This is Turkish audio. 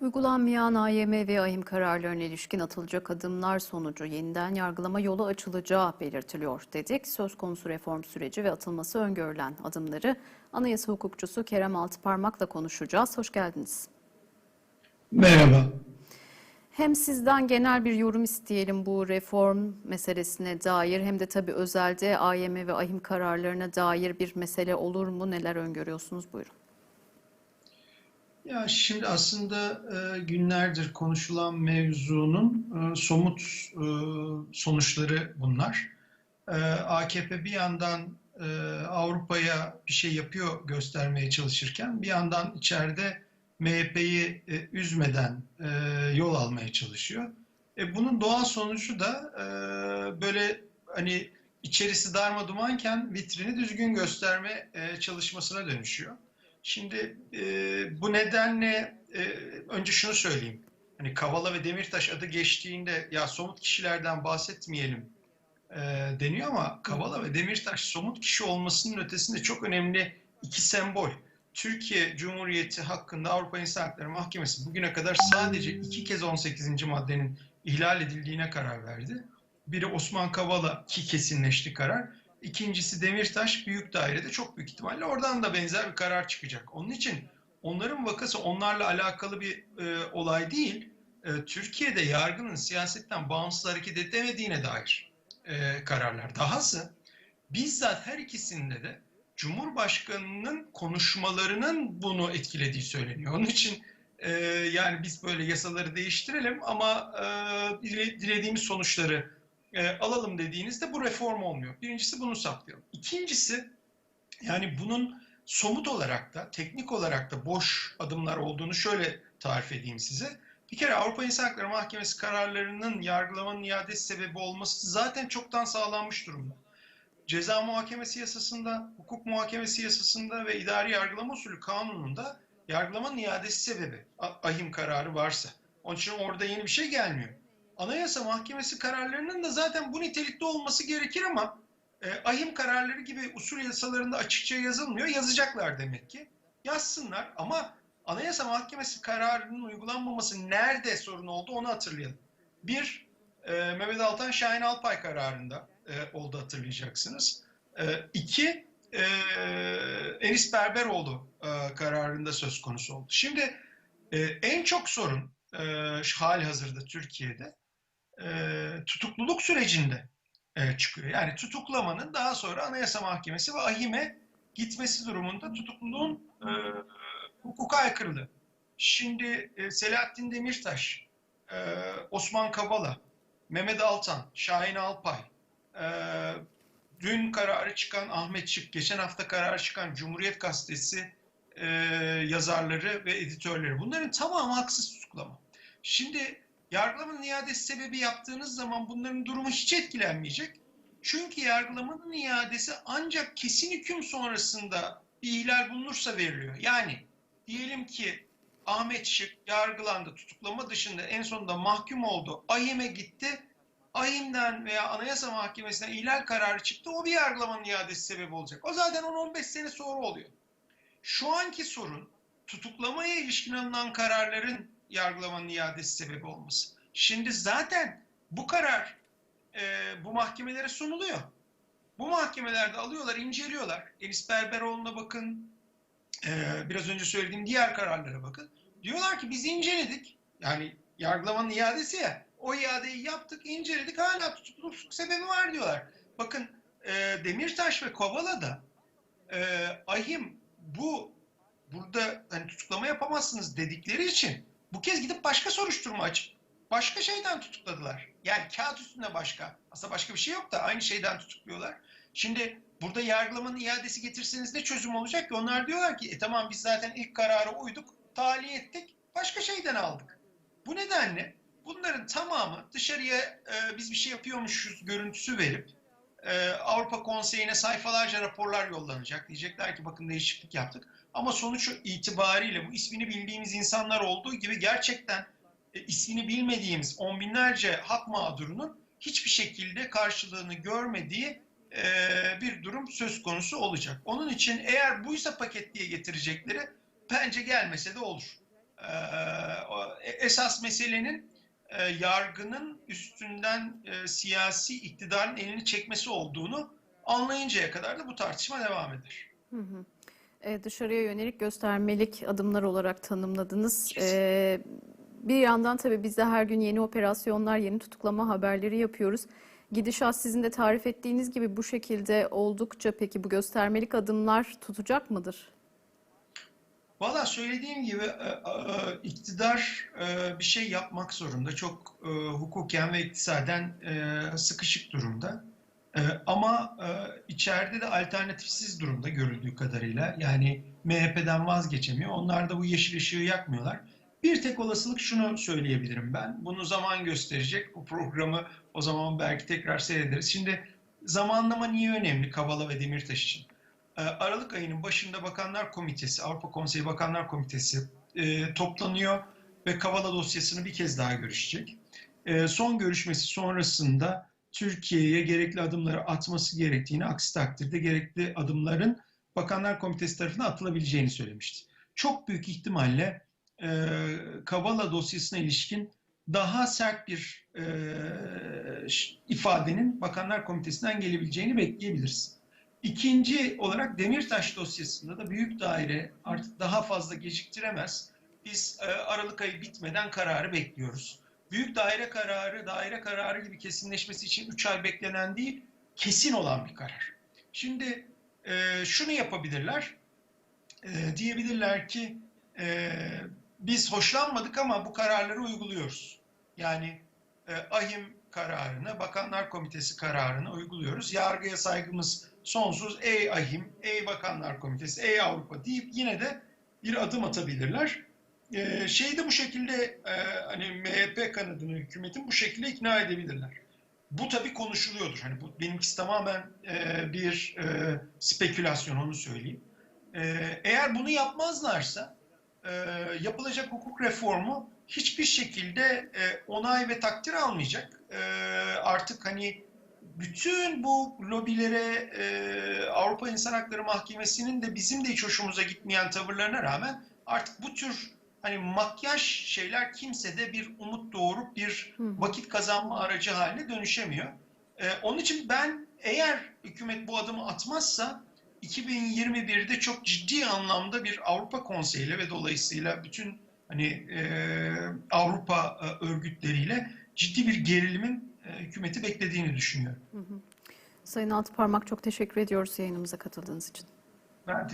Uygulanmayan AYM ve AHİM kararlarına ilişkin atılacak adımlar sonucu yeniden yargılama yolu açılacağı belirtiliyor dedik. Söz konusu reform süreci ve atılması öngörülen adımları anayasa hukukçusu Kerem Altıparmak'la konuşacağız. Hoş geldiniz. Merhaba. Hem sizden genel bir yorum isteyelim bu reform meselesine dair hem de tabii özelde AYM ve AHİM kararlarına dair bir mesele olur mu? Neler öngörüyorsunuz? Buyurun. Ya şimdi aslında e, günlerdir konuşulan mevzunun e, somut e, sonuçları bunlar. E, AKP bir yandan Avrupa'ya bir şey yapıyor göstermeye çalışırken bir yandan içeride MHP'yi üzmeden yol almaya çalışıyor. E, bunun doğal sonucu da böyle hani içerisi darmadumanken vitrini düzgün gösterme çalışmasına dönüşüyor. Şimdi e, bu nedenle e, önce şunu söyleyeyim. Hani Kavala ve Demirtaş adı geçtiğinde ya somut kişilerden bahsetmeyelim e, deniyor ama Kavala ve Demirtaş somut kişi olmasının ötesinde çok önemli iki sembol. Türkiye Cumhuriyeti hakkında Avrupa İnsan Hakları Mahkemesi bugüne kadar sadece iki kez 18. maddenin ihlal edildiğine karar verdi. Biri Osman Kavala ki kesinleşti karar. İkincisi Demirtaş büyük dairede çok büyük ihtimalle oradan da benzer bir karar çıkacak. Onun için onların vakası onlarla alakalı bir e, olay değil. E, Türkiye'de yargının siyasetten bağımsız hareket edemediğine dair e, kararlar. Dahası bizzat her ikisinde de Cumhurbaşkanı'nın konuşmalarının bunu etkilediği söyleniyor. Onun için e, yani biz böyle yasaları değiştirelim ama e, dile- dilediğimiz sonuçları e, alalım dediğinizde bu reform olmuyor. Birincisi bunu saptayalım. İkincisi yani bunun somut olarak da teknik olarak da boş adımlar olduğunu şöyle tarif edeyim size. Bir kere Avrupa İnsan Hakları Mahkemesi kararlarının yargılamanın iadesi sebebi olması zaten çoktan sağlanmış durumda. Ceza muhakemesi yasasında, hukuk muhakemesi yasasında ve idari yargılama usulü kanununda yargılamanın iadesi sebebi ahim kararı varsa. Onun için orada yeni bir şey gelmiyor. Anayasa Mahkemesi kararlarının da zaten bu nitelikte olması gerekir ama e, ahim kararları gibi usul yasalarında açıkça yazılmıyor. Yazacaklar demek ki. Yazsınlar ama Anayasa Mahkemesi kararının uygulanmaması nerede sorun oldu onu hatırlayalım. Bir, e, Mehmet Altan Şahin Alpay kararında e, oldu hatırlayacaksınız. E, iki, e, Enis Berberoğlu e, kararında söz konusu oldu. Şimdi e, en çok sorun e, hali hazırda Türkiye'de tutukluluk sürecinde e, çıkıyor. Yani tutuklamanın daha sonra Anayasa Mahkemesi ve AHİM'e gitmesi durumunda tutukluluğun e, hukuka aykırılığı. Şimdi e, Selahattin Demirtaş, e, Osman Kavala, Mehmet Altan, Şahin Alpay, e, dün kararı çıkan Ahmet Şık, geçen hafta kararı çıkan Cumhuriyet Gazetesi e, yazarları ve editörleri. Bunların tamamı haksız tutuklama. Şimdi yargılamanın iadesi sebebi yaptığınız zaman bunların durumu hiç etkilenmeyecek. Çünkü yargılamanın iadesi ancak kesin hüküm sonrasında bir ihlal bulunursa veriliyor. Yani diyelim ki Ahmet Şık yargılandı, tutuklama dışında en sonunda mahkum oldu, AYİM'e gitti. AYİM'den veya Anayasa Mahkemesi'nden ihlal kararı çıktı. O bir yargılamanın iadesi sebebi olacak. O zaten 10-15 sene sonra oluyor. Şu anki sorun tutuklamaya ilişkin alınan kararların yargılamanın iadesi sebebi olması. Şimdi zaten bu karar e, bu mahkemelere sunuluyor. Bu mahkemelerde alıyorlar, inceliyorlar. Enis Berberoğlu'na bakın, e, biraz önce söylediğim diğer kararlara bakın. Diyorlar ki biz inceledik. Yani yargılamanın iadesi ya. O iadeyi yaptık, inceledik. Hala tutukluluk sebebi var diyorlar. Bakın e, Demirtaş ve Kovala'da e, ahim bu burada hani tutuklama yapamazsınız dedikleri için bu kez gidip başka soruşturma açıp başka şeyden tutukladılar. Yani kağıt üstünde başka. Aslında başka bir şey yok da aynı şeyden tutukluyorlar. Şimdi burada yargılamanın iadesi getirseniz ne çözüm olacak ki? Onlar diyorlar ki e tamam biz zaten ilk karara uyduk, tahliye ettik, başka şeyden aldık. Bu nedenle bunların tamamı dışarıya e, biz bir şey yapıyormuşuz görüntüsü verip e, Avrupa Konseyi'ne sayfalarca raporlar yollanacak. Diyecekler ki bakın değişiklik yaptık. Ama sonuç itibariyle bu ismini bildiğimiz insanlar olduğu gibi gerçekten e, ismini bilmediğimiz on binlerce hak mağdurunun hiçbir şekilde karşılığını görmediği e, bir durum söz konusu olacak. Onun için eğer buysa paket diye getirecekleri bence gelmese de olur. E, o- esas meselenin e, yargının üstünden e, siyasi iktidarın elini çekmesi olduğunu anlayıncaya kadar da bu tartışma devam eder. Ee, dışarıya yönelik göstermelik adımlar olarak tanımladınız. Ee, bir yandan tabii biz de her gün yeni operasyonlar, yeni tutuklama haberleri yapıyoruz. Gidişat sizin de tarif ettiğiniz gibi bu şekilde oldukça peki bu göstermelik adımlar tutacak mıdır? Valla söylediğim gibi e, e, iktidar e, bir şey yapmak zorunda. Çok hukuken ve iktisaden sıkışık durumda. E, Ama e, içeride de alternatifsiz durumda görüldüğü kadarıyla. Yani MHP'den vazgeçemiyor. Onlar da bu yeşil ışığı yakmıyorlar. Bir tek olasılık şunu söyleyebilirim ben. Bunu zaman gösterecek. Bu programı o zaman belki tekrar seyrederiz. Şimdi zamanlama niye önemli Kavala ve Demirtaş için? Ee, Aralık ayının başında Bakanlar Komitesi, Avrupa Konseyi Bakanlar Komitesi e, toplanıyor ve Kavala dosyasını bir kez daha görüşecek. E, son görüşmesi sonrasında Türkiye'ye gerekli adımları atması gerektiğini, aksi takdirde gerekli adımların Bakanlar Komitesi tarafından atılabileceğini söylemişti. Çok büyük ihtimalle e, Kavala dosyasına ilişkin daha sert bir e, ifadenin Bakanlar Komitesi'nden gelebileceğini bekleyebiliriz. İkinci olarak Demirtaş dosyasında da büyük daire artık daha fazla geciktiremez. Biz e, Aralık ayı bitmeden kararı bekliyoruz. Büyük daire kararı, daire kararı gibi kesinleşmesi için 3 ay beklenen değil, kesin olan bir karar. Şimdi e, şunu yapabilirler, e, diyebilirler ki e, biz hoşlanmadık ama bu kararları uyguluyoruz. Yani e, ahim kararını, Bakanlar Komitesi kararını uyguluyoruz. Yargıya saygımız sonsuz. Ey ahim, ey Bakanlar Komitesi, ey Avrupa deyip yine de bir adım atabilirler. E, şeyi de bu şekilde e, hani MHP kanadını, hükümetin bu şekilde ikna edebilirler. Bu tabii konuşuluyordur. Hani bu benimkisi tamamen e, bir e, spekülasyon onu söyleyeyim. E, eğer bunu yapmazlarsa e, yapılacak hukuk reformu hiçbir şekilde e, onay ve takdir almayacak. E, artık hani bütün bu lobilere e, Avrupa İnsan Hakları Mahkemesi'nin de bizim de hiç hoşumuza gitmeyen tavırlarına rağmen artık bu tür hani makyaj şeyler kimsede bir umut doğurup bir Hı hı. vakit kazanma aracı haline dönüşemiyor. E, onun için ben eğer hükümet bu adımı atmazsa 2021'de çok ciddi anlamda bir Avrupa Konseyi'yle ve dolayısıyla bütün hani e, Avrupa e, örgütleriyle ciddi bir gerilimin e, hükümeti beklediğini düşünüyorum. Sayın Altıparmak çok teşekkür ediyoruz yayınımıza katıldığınız için. Ben